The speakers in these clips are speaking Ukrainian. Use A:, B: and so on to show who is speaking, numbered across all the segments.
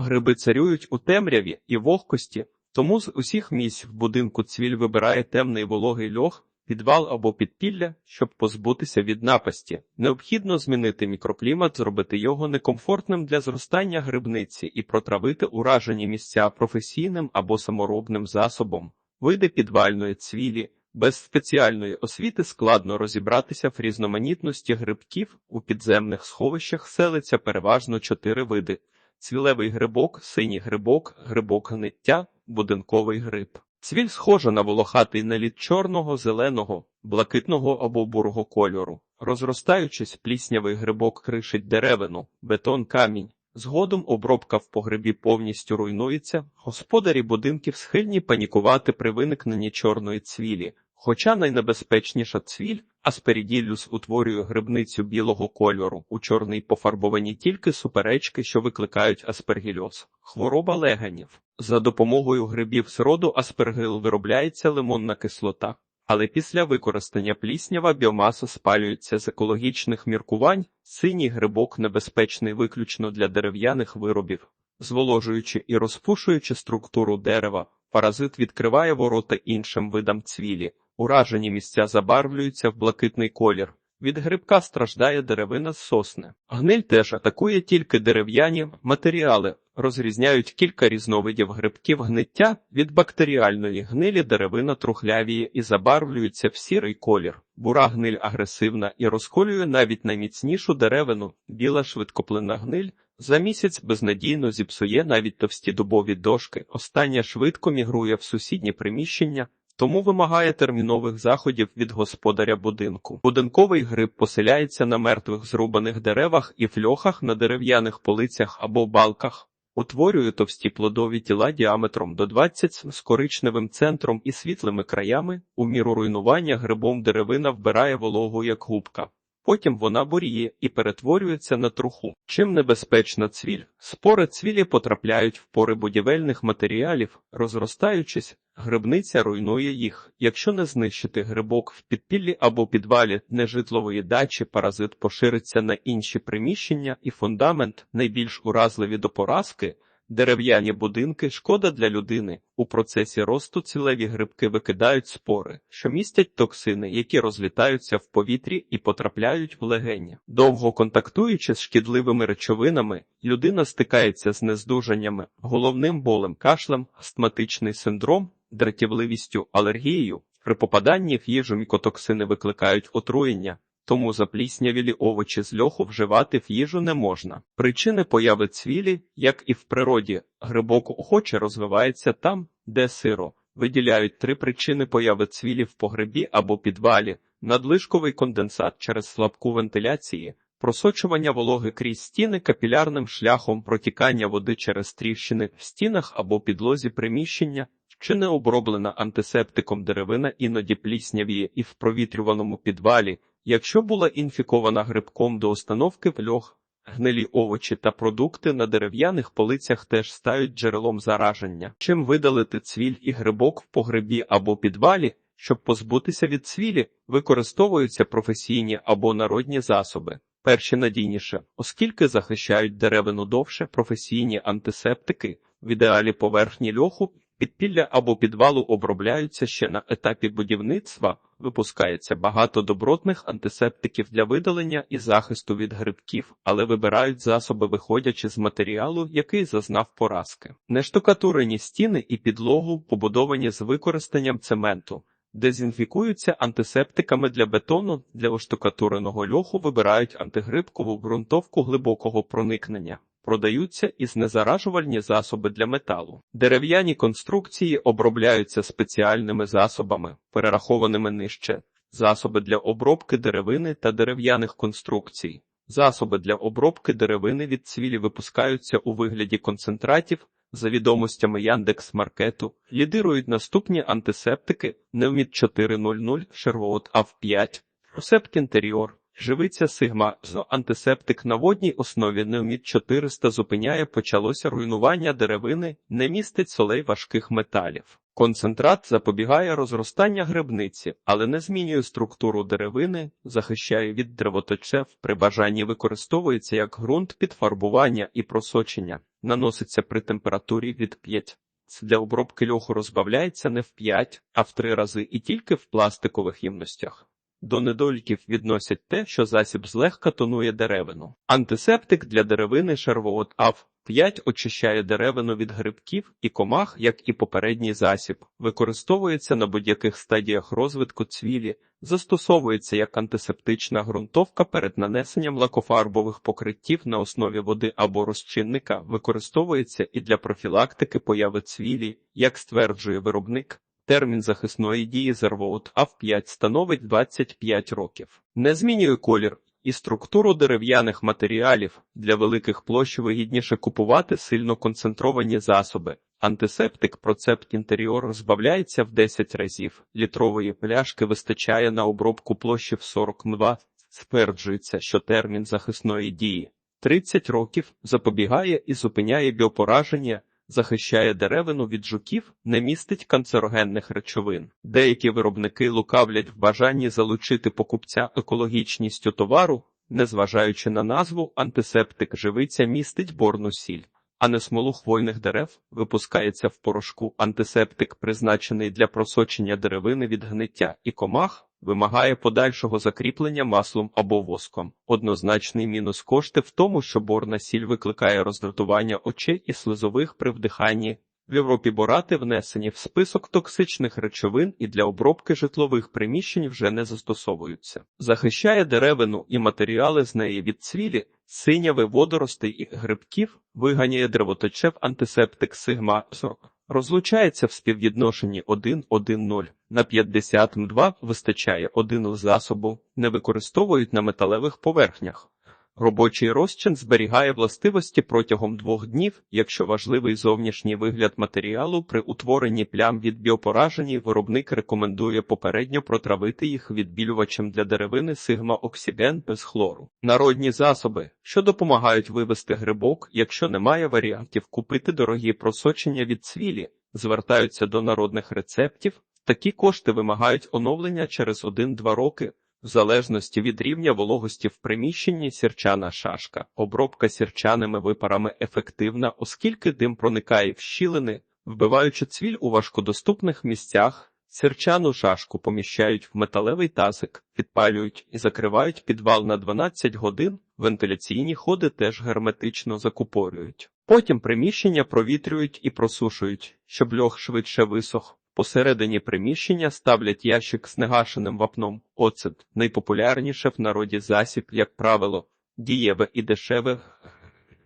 A: Гриби царюють у темряві і вогкості, тому з усіх місць в будинку цвіль вибирає темний вологий льох, підвал або підпілля, щоб позбутися від напасті. Необхідно змінити мікроклімат, зробити його некомфортним для зростання грибниці і протравити уражені місця професійним або саморобним засобом. Види підвальної цвілі. Без спеціальної освіти складно розібратися в різноманітності грибків у підземних сховищах селиться переважно чотири види: цвілевий грибок, синій грибок, грибок гниття, будинковий гриб. Цвіль схожа на волохатий наліт чорного, зеленого, блакитного або бурого кольору. Розростаючись, пліснявий грибок кришить деревину, бетон камінь. Згодом обробка в погребі повністю руйнується, господарі будинків схильні панікувати при виникненні чорної цвілі. Хоча найнебезпечніша цвіль, асперіділюс утворює грибницю білого кольору, у чорний пофарбовані тільки суперечки, що викликають аспергільоз. Хвороба легенів. За допомогою грибів з роду аспергил виробляється лимонна кислота. Але після використання пліснява біомаса спалюється з екологічних міркувань, синій грибок небезпечний виключно для дерев'яних виробів. Зволожуючи і розпушуючи структуру дерева, паразит відкриває ворота іншим видам цвілі. Уражені місця забарвлюються в блакитний колір. Від грибка страждає деревина з сосни. Гниль теж атакує тільки дерев'яні матеріали, розрізняють кілька різновидів грибків гниття від бактеріальної гнилі деревина трухлявіє і забарвлюється в сірий колір. Бура гниль агресивна і розколює навіть найміцнішу деревину, біла швидкоплинна гниль. За місяць безнадійно зіпсує навіть товсті дубові дошки. Остання швидко мігрує в сусідні приміщення, тому вимагає термінових заходів від господаря будинку. Будинковий гриб поселяється на мертвих зрубаних деревах і фльохах на дерев'яних полицях або балках. Утворює товсті плодові тіла діаметром до 20 з коричневим центром і світлими краями. У міру руйнування грибом деревина вбирає вологу як губка. Потім вона буріє і перетворюється на труху. Чим небезпечна цвіль? Спори цвілі потрапляють в пори будівельних матеріалів, розростаючись, грибниця руйнує їх. Якщо не знищити грибок в підпіллі або підвалі нежитлової дачі, паразит пошириться на інші приміщення і фундамент, найбільш уразливі до поразки. Дерев'яні будинки шкода для людини. У процесі росту цілеві грибки викидають спори, що містять токсини, які розлітаються в повітрі і потрапляють в легені. Довго контактуючи з шкідливими речовинами, людина стикається з нездужаннями, головним болем, кашлем, астматичний синдром, дратівливістю, алергією. При попаданні в їжу мікотоксини викликають отруєння. Тому запліснявілі овочі з льоху вживати в їжу не можна. Причини появи цвілі, як і в природі, грибок охоче розвивається там, де сиро. Виділяють три причини появи цвілі в погребі або підвалі, надлишковий конденсат через слабку вентиляції, просочування вологи крізь стіни капілярним шляхом протікання води через тріщини в стінах або підлозі приміщення, чи не оброблена антисептиком деревина іноді пліснявіє і в провітрюваному підвалі. Якщо була інфікована грибком до установки в льох, гнилі овочі та продукти на дерев'яних полицях теж стають джерелом зараження. Чим видалити цвіль і грибок в погребі або підвалі, щоб позбутися від цвілі, використовуються професійні або народні засоби. Перші надійніше, оскільки захищають деревину довше, професійні антисептики, в ідеалі поверхні льоху Підпілля або підвалу обробляються ще на етапі будівництва, випускається багато добротних антисептиків для видалення і захисту від грибків, але вибирають засоби, виходячи з матеріалу, який зазнав поразки. Нештукатурені стіни і підлогу побудовані з використанням цементу. Дезінфікуються антисептиками для бетону, для оштукатуреного льоху вибирають антигрибкову ґрунтовку глибокого проникнення продаються і знезаражувальні засоби для металу. Дерев'яні конструкції обробляються спеціальними засобами, перерахованими нижче, засоби для обробки деревини та дерев'яних конструкцій. Засоби для обробки деревини від цвілі випускаються у вигляді концентратів. За відомостями Яндекс Маркету лідирують наступні антисептики Неумід 400, Шервоут АВ5, Просепт Інтеріор, Живиця Сигма з антисептик на водній основі Неомід 400 зупиняє почалося руйнування деревини, не містить солей важких металів. Концентрат запобігає розростання грибниці, але не змінює структуру деревини, захищає від древоточев, при бажанні використовується як ґрунт під фарбування і просочення. наноситься при температурі від 5. Для обробки льоху розбавляється не в 5, а в 3 рази і тільки в пластикових ємностях. До недоліків відносять те, що засіб злегка тонує деревину. Антисептик для деревини шервоот АВ 5 очищає деревину від грибків і комах, як і попередній засіб, використовується на будь-яких стадіях розвитку цвілі, застосовується як антисептична ґрунтовка перед нанесенням лакофарбових покриттів на основі води або розчинника, використовується і для профілактики появи цвілі, як стверджує виробник. Термін захисної дії зервоут АВ5 становить 25 років. Не змінює колір і структуру дерев'яних матеріалів. Для великих площ вигідніше купувати сильно концентровані засоби. Антисептик процепт інтеріор розбавляється в 10 разів. Літрової пляшки вистачає на обробку площі в 40 мва. Стверджується, що термін захисної дії 30 років запобігає і зупиняє біопораження, захищає деревину від жуків, не містить канцерогенних речовин. Деякі виробники лукавлять в бажанні залучити покупця екологічністю товару, незважаючи на назву, антисептик живиця містить борну сіль. А не смолу хвойних дерев випускається в порошку. Антисептик, призначений для просочення деревини від гниття і комах, вимагає подальшого закріплення маслом або воском. Однозначний мінус кошти в тому, що борна сіль викликає роздратування очей і слизових при вдиханні. В Європі борати внесені в список токсичних речовин і для обробки житлових приміщень вже не застосовуються. Захищає деревину і матеріали з неї від цвілі, синяви, водоростей і грибків, виганяє древоточев антисептик сигма 40. Розлучається в співвідношенні 1-1-0. На 50 М2 вистачає один засобу, не використовують на металевих поверхнях. Робочий розчин зберігає властивості протягом двох днів, якщо важливий зовнішній вигляд матеріалу при утворенні плям від біопоражені, виробник рекомендує попередньо протравити їх відбілювачем для деревини сигма оксіген без хлору. Народні засоби, що допомагають вивести грибок, якщо немає варіантів купити дорогі просочення від цвілі, звертаються до народних рецептів. Такі кошти вимагають оновлення через 1-2 роки. В залежності від рівня вологості в приміщенні сірчана шашка, обробка сірчаними випарами ефективна, оскільки дим проникає в щілини, вбиваючи цвіль у важкодоступних місцях. Сірчану шашку поміщають в металевий тазик, підпалюють і закривають підвал на 12 годин. Вентиляційні ходи теж герметично закупорюють. Потім приміщення провітрюють і просушують, щоб льох швидше висох. Посередині приміщення ставлять ящик з негашеним вапном. Оцет найпопулярніше в народі засіб, як правило, дієве і дешеве.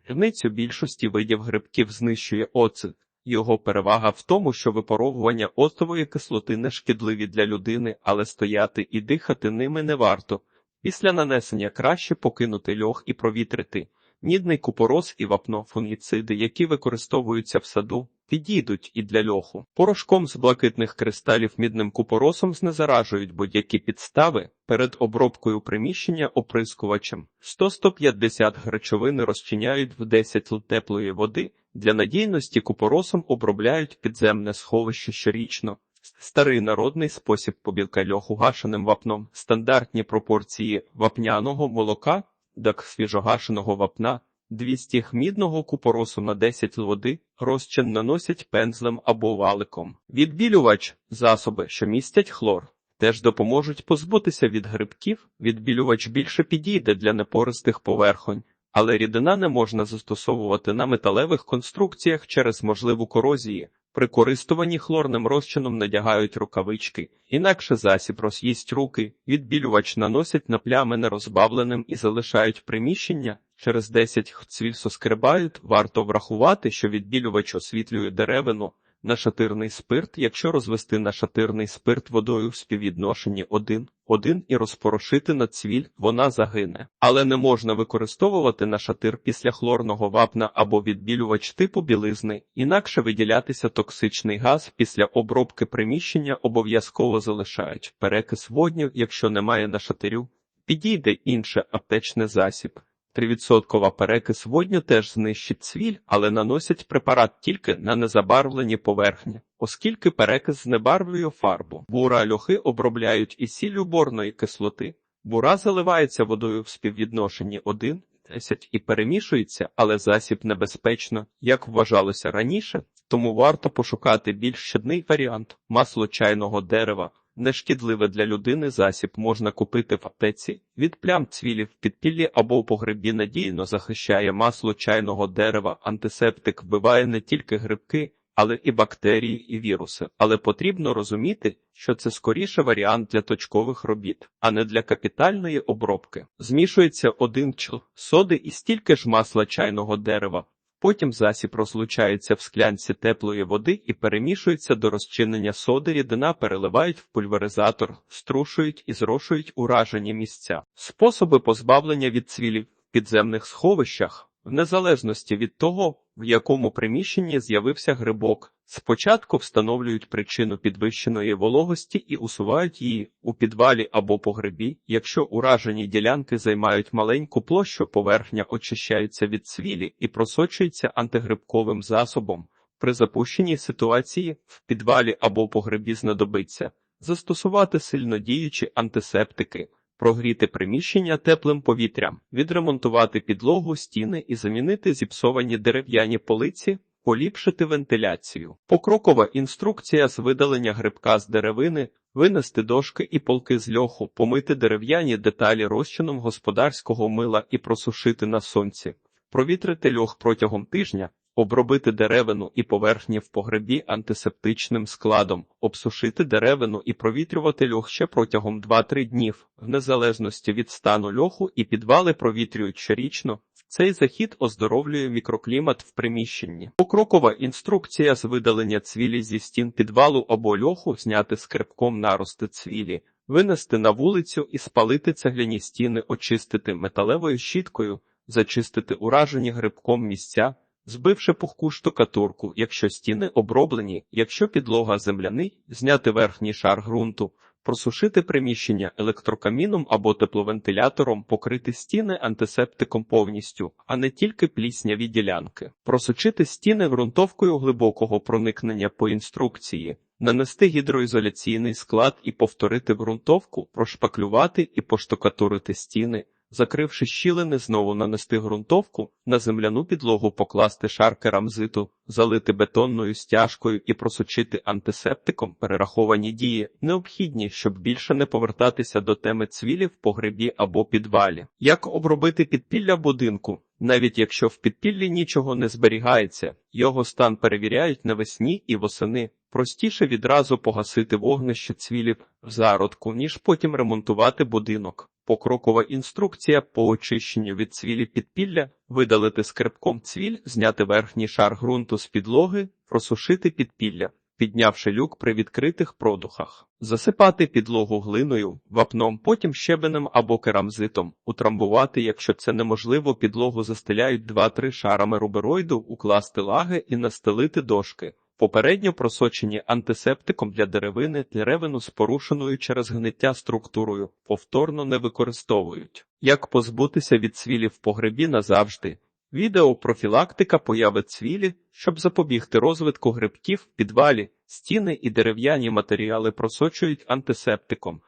A: Гривницю більшості видів грибків знищує оцет. Його перевага в тому, що випаровування оцтової кислоти не шкідливі для людини, але стояти і дихати ними не варто. Після нанесення краще покинути льох і провітрити. Мідний купорос і вапно фунгіциди, які використовуються в саду, підійдуть і для льоху. Порошком з блакитних кристалів мідним купоросом знезаражують будь-які підстави перед обробкою приміщення оприскувачем. 100-150 гречовини розчиняють в 10 л теплої води. Для надійності купоросом обробляють підземне сховище щорічно. Старий народний спосіб побілка льоху гашеним вапном, стандартні пропорції вапняного молока, дак свіжогашеного вапна, 200 мідного купоросу на 10 л води, розчин наносять пензлем або валиком. Відбілювач засоби, що містять хлор, теж допоможуть позбутися від грибків. Відбілювач більше підійде для непористих поверхонь, але рідина не можна застосовувати на металевих конструкціях через можливу корозії. При користуванні хлорним розчином надягають рукавички, інакше засіб роз'їсть руки, відбілювач наносять на плями нерозбавленим і залишають приміщення. Через 10 цвіль соскребають, варто врахувати, що відбілювач освітлює деревину, нашатирний спирт, якщо розвести нашатирний спирт водою в співвідношенні 1-1 і розпорошити на цвіль, вона загине. Але не можна використовувати нашатир після хлорного вапна або відбілювач типу білизни, інакше виділятися токсичний газ після обробки приміщення обов'язково залишають перекис водню, якщо немає нашатирю. Підійде інше аптечне засіб. 3% перекис водню теж знищить цвіль, але наносять препарат тільки на незабарвлені поверхні, оскільки перекис знебарвлює фарбу. Бура льохи обробляють і сіллю борної кислоти. Бура заливається водою в співвідношенні 1 10 і перемішується, але засіб небезпечно, як вважалося раніше, тому варто пошукати більш щадний варіант масло чайного дерева. Нешкідливе для людини засіб можна купити в аптеці. Від плям цвілів в підпіллі або у погребі надійно захищає масло чайного дерева. Антисептик вбиває не тільки грибки, але і бактерії, і віруси. Але потрібно розуміти, що це скоріше варіант для точкових робіт, а не для капітальної обробки. Змішується один чл соди і стільки ж масла чайного дерева. Потім засіб розлучається в склянці теплої води і перемішується до розчинення соди. Рідина переливають в пульверизатор, струшують і зрошують уражені місця. Способи позбавлення від цвілів в підземних сховищах, в незалежності від того, в якому приміщенні з'явився грибок. Спочатку встановлюють причину підвищеної вологості і усувають її у підвалі або погребі. Якщо уражені ділянки займають маленьку площу, поверхня очищається від цвілі і просочується антигрибковим засобом. При запущеній ситуації в підвалі або погребі знадобиться застосувати сильнодіючі антисептики. Прогріти приміщення теплим повітрям, відремонтувати підлогу, стіни і замінити зіпсовані дерев'яні полиці, поліпшити вентиляцію. Покрокова інструкція з видалення грибка з деревини, винести дошки і полки з льоху, помити дерев'яні деталі розчином господарського мила і просушити на сонці, провітрити льох протягом тижня. Обробити деревину і поверхні в погребі антисептичним складом, обсушити деревину і провітрювати льох ще протягом 2-3 днів, в незалежності від стану льоху і підвали провітрюють щорічно. Цей захід оздоровлює мікроклімат в приміщенні. Покрокова інструкція з видалення цвілі зі стін підвалу або льоху, зняти скрипком нарости цвілі, винести на вулицю і спалити цегляні стіни, очистити металевою щіткою, зачистити уражені грибком місця. Збивши пухку штукатурку, якщо стіни оброблені, якщо підлога земляний, зняти верхній шар ґрунту, просушити приміщення електрокаміном або тепловентилятором, покрити стіни антисептиком повністю, а не тільки плісняві ділянки, просочити стіни ґрунтовкою глибокого проникнення по інструкції. Нанести гідроізоляційний склад і повторити ґрунтовку, прошпаклювати і поштукатурити стіни, Закривши щілини, знову нанести ґрунтовку, на земляну підлогу покласти шар керамзиту, залити бетонною стяжкою і просочити антисептиком перераховані дії, необхідні, щоб більше не повертатися до теми цвілів в погребі або підвалі. Як обробити підпілля будинку? Навіть якщо в підпіллі нічого не зберігається, його стан перевіряють навесні і восени. Простіше відразу погасити вогнище цвілів в зародку, ніж потім ремонтувати будинок. Покрокова інструкція по очищенню від цвілі підпілля, видалити скрипком цвіль, зняти верхній шар ґрунту з підлоги, просушити підпілля, піднявши люк при відкритих продухах, засипати підлогу глиною, вапном, потім щебенем або керамзитом, утрамбувати, якщо це неможливо, підлогу застеляють 2-3 шарами рубероїду, укласти лаги і настелити дошки. Попередньо просочені антисептиком для деревини деревину з порушеною через гниття структурою повторно не використовують. Як позбутися від цвілі в погребі назавжди? Відео профілактика появи цвілі, щоб запобігти розвитку грибків в підвалі, стіни і дерев'яні матеріали просочують антисептиком.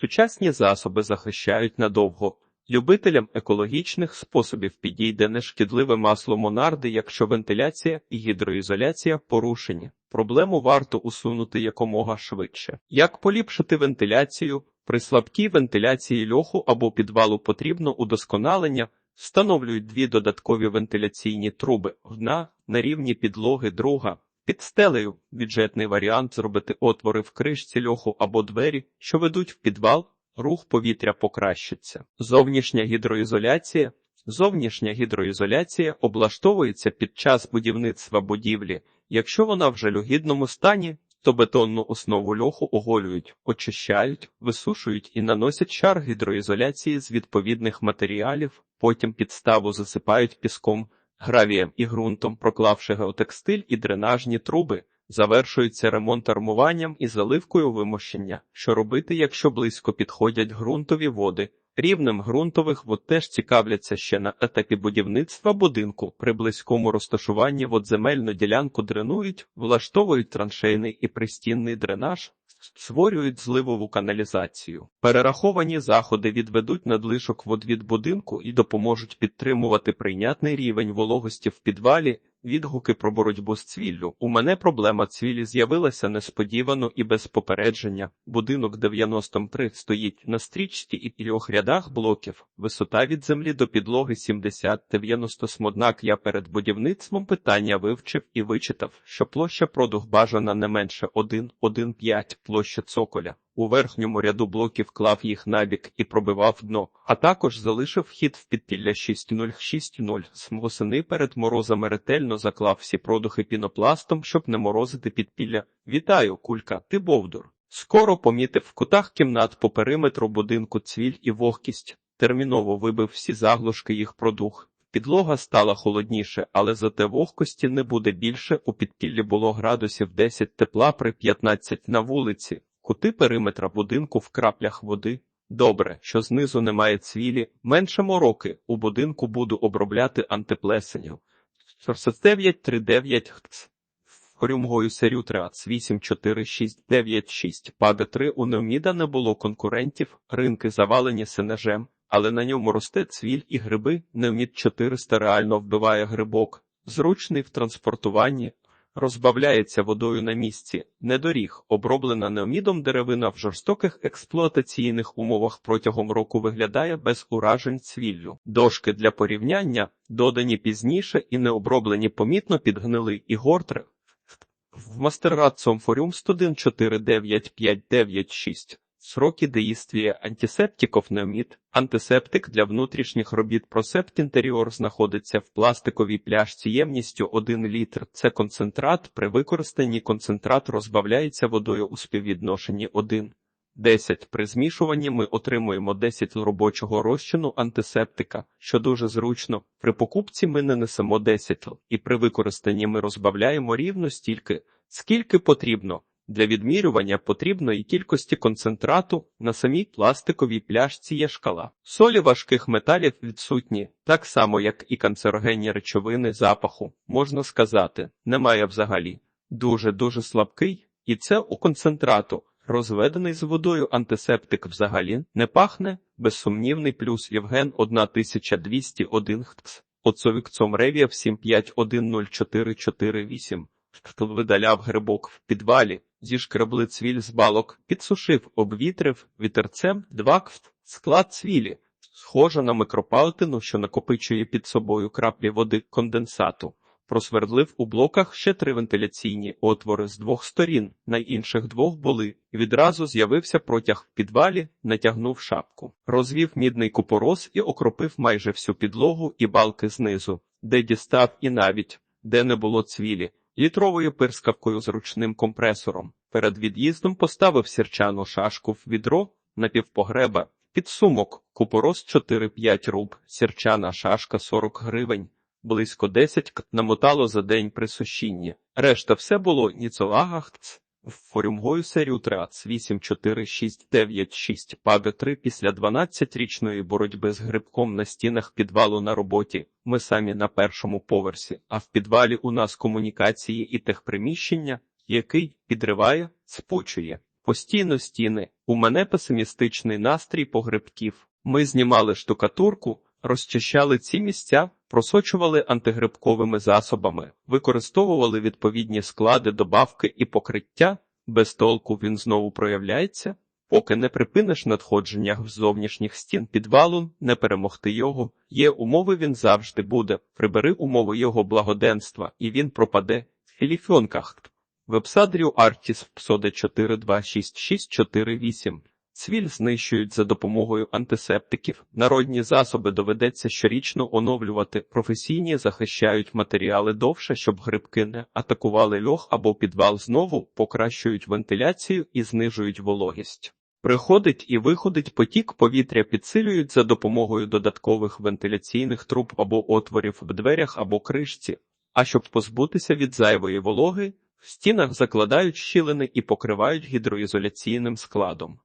A: Сучасні засоби захищають надовго. Любителям екологічних способів підійде нешкідливе масло монарди, якщо вентиляція і гідроізоляція порушені. Проблему варто усунути якомога швидше. Як поліпшити вентиляцію? При слабкій вентиляції льоху або підвалу потрібно удосконалення, встановлюють дві додаткові вентиляційні труби, одна на рівні підлоги, друга. Під стелею бюджетний варіант зробити отвори в кришці льоху або двері, що ведуть в підвал рух повітря покращиться. Зовнішня гідроізоляція. Зовнішня гідроізоляція облаштовується під час будівництва будівлі. Якщо вона в жалюгідному стані, то бетонну основу льоху оголюють, очищають, висушують і наносять шар гідроізоляції з відповідних матеріалів, потім підставу засипають піском, гравієм і ґрунтом, проклавши геотекстиль і дренажні труби. Завершується ремонт армуванням і заливкою вимощення, що робити, якщо близько підходять ґрунтові води. Рівнем ґрунтових вод теж цікавляться ще на етапі будівництва будинку. При близькому розташуванні водземельну ділянку дренують, влаштовують траншейний і пристінний дренаж, створюють зливову каналізацію. Перераховані заходи відведуть надлишок вод від будинку і допоможуть підтримувати прийнятний рівень вологості в підвалі. Відгуки про боротьбу з цвіллю. У мене проблема цвілі з'явилася несподівано і без попередження. Будинок 93 стоїть на стрічці і трьох рядах блоків. Висота від землі до підлоги 70-90 см. Однак я перед будівництвом питання вивчив і вичитав, що площа продуг бажана не менше 1,1,5 площа цоколя. У верхньому ряду блоків клав їх набік і пробивав дно, а також залишив вхід в підпілля 6.0.6.0. З восени перед морозами ретельно заклав всі продухи пінопластом, щоб не морозити підпілля. Вітаю, кулька, ти бовдур. Скоро помітив в кутах кімнат по периметру будинку цвіль і вогкість. Терміново вибив всі заглушки їх продух. Підлога стала холодніше, але зате вогкості не буде більше. У підпіллі було градусів 10 тепла при 15 на вулиці. Кути периметра будинку в краплях води. Добре, що знизу немає цвілі, менше мороки. У будинку буду обробляти антиплесенів. 4939 хц. Хорюмгою серю трац 84696 паде 3 у Неоміда не було конкурентів, ринки завалені сенежем, але на ньому росте цвіль і гриби. Неомід 400 реально вбиває грибок, зручний в транспортуванні, розбавляється водою на місці, недоріг, оброблена неомідом деревина в жорстоких експлуатаційних умовах протягом року виглядає без уражень цвіллю. Дошки для порівняння, додані пізніше і не оброблені помітно підгнили і гортри. В Мастеррад Сомфоріум 1149596 Сроки действия антисептиков неомід. Антисептик для внутрішніх робіт Просепт інтеріор знаходиться в пластиковій пляшці ємністю 1 літр. Це концентрат. При використанні концентрат розбавляється водою у співвідношенні 1. 10. При змішуванні ми отримуємо 10 робочого розчину антисептика, що дуже зручно. При покупці ми не несемо 10 і при використанні ми розбавляємо рівно стільки, скільки потрібно. Для відмірювання потрібної кількості концентрату на самій пластиковій пляшці є шкала. Солі важких металів відсутні, так само як і канцерогенні речовини запаху, можна сказати, немає взагалі. Дуже-дуже слабкий, і це у концентрату. Розведений з водою антисептик взагалі не пахне, безсумнівний плюс Євген 1201 хц. Оцовікцом Ревіав 7510448. Видаляв грибок в підвалі, зішкребли цвіль з балок, підсушив, обвітрив вітерцем два кфт, склад цвілі, схожа на микропалтину, що накопичує під собою краплі води конденсату. Просвердлив у блоках ще три вентиляційні отвори з двох сторін, на інших двох були, і відразу з'явився протяг в підвалі, натягнув шапку, розвів мідний купорос і окропив майже всю підлогу і балки знизу, де дістав і навіть, де не було цвілі, літровою пирскавкою з ручним компресором. Перед від'їздом поставив сірчану шашку в відро напівпогреба, підсумок, купорос 4-5 руб, сірчана шашка 40 гривень. Близько 10 к намотало за день при сушінні. Решта все було ніцолагахц. В форюмгою серію трац 84696 паде 3 після 12-річної боротьби з грибком на стінах підвалу на роботі. Ми самі на першому поверсі, а в підвалі у нас комунікації і техприміщення, який підриває, спочує. Постійно стіни. У мене песимістичний настрій погребків. Ми знімали штукатурку, розчищали ці місця, просочували антигрибковими засобами, використовували відповідні склади, добавки і покриття. Без толку він знову проявляється. Поки не припиниш надходження в зовнішніх стін підвалу, не перемогти його. Є умови, він завжди буде. Прибери умови його благоденства, і він пропаде. в Філіфьонках. Вебсадрю Артіс псоде 426648. Цвіль знищують за допомогою антисептиків. Народні засоби доведеться щорічно оновлювати. Професійні захищають матеріали довше, щоб грибки не атакували льох або підвал знову, покращують вентиляцію і знижують вологість. Приходить і виходить потік повітря підсилюють за допомогою додаткових вентиляційних труб або отворів в дверях або кришці. А щоб позбутися від зайвої вологи, в стінах закладають щілини і покривають гідроізоляційним складом.